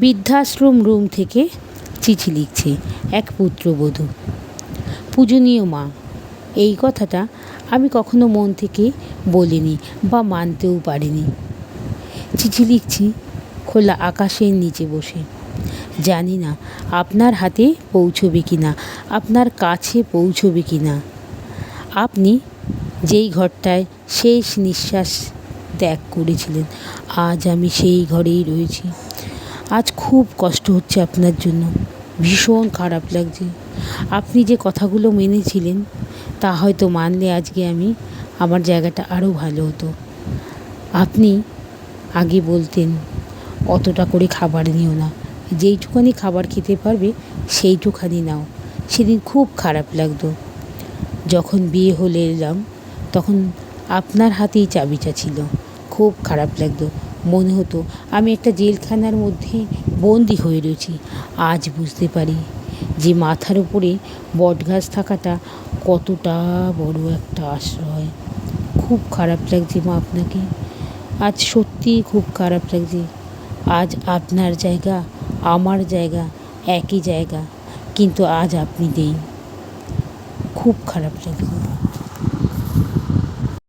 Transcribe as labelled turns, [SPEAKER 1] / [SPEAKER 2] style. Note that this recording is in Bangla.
[SPEAKER 1] বৃদ্ধাশ্রম রুম থেকে চিঠি লিখছে এক পুত্রবধূ। পূজনীয় মা, এই কথাটা আমি কখনো মন থেকে বলিনি বা মানতেও পারিনি। চিঠি লিখছি খোলা আকাশের নিচে বসে। জানি না আপনার হাতে পৌঁছবে কি না আপনার কাছে পৌঁছবে কি না আপনি যেই ঘরটায় শেষ নিঃশ্বাস ত্যাগ করেছিলেন, আজ আমি সেই ঘরেই রয়েছি। আজ খুব কষ্ট হচ্ছে আপনার জন্য। ভীষণ খারাপ লাগছে। আপনি যে কথাগুলো মেনেছিলেন, তা হয়তো মানলে আজকে আমি আমার জায়গাটা আরও ভালো হতো। আপনি আগে বলতেন, অতটা করে খাবার নিও না। যেইটুখানি খাবার খেতে পারবে, সেইটুখানি নাও। সেদিন খুব খারাপ লাগতো। যখন বিয়ে হলে এলাম, তখন আপনার হাতেই চাবিটা ছিল। খুব খারাপ লাগতো। মনে হতো আমি একটা জেলখানার মধ্যে বন্দি হয়ে রয়েছি। আজ বুঝতে পারি যে মাথার উপরে বটগাছ থাকাটা কতটা বড় একটা আশ্রয়। খুব খারাপ লাগছে মা আপনাকে। আজ সত্যিই খুব খারাপ লাগছে। আজ আপনার জায়গা, আমার জায়গা, একই জায়গা, কিন্তু আজ আপনি নেই খুব খারাপ লাগছে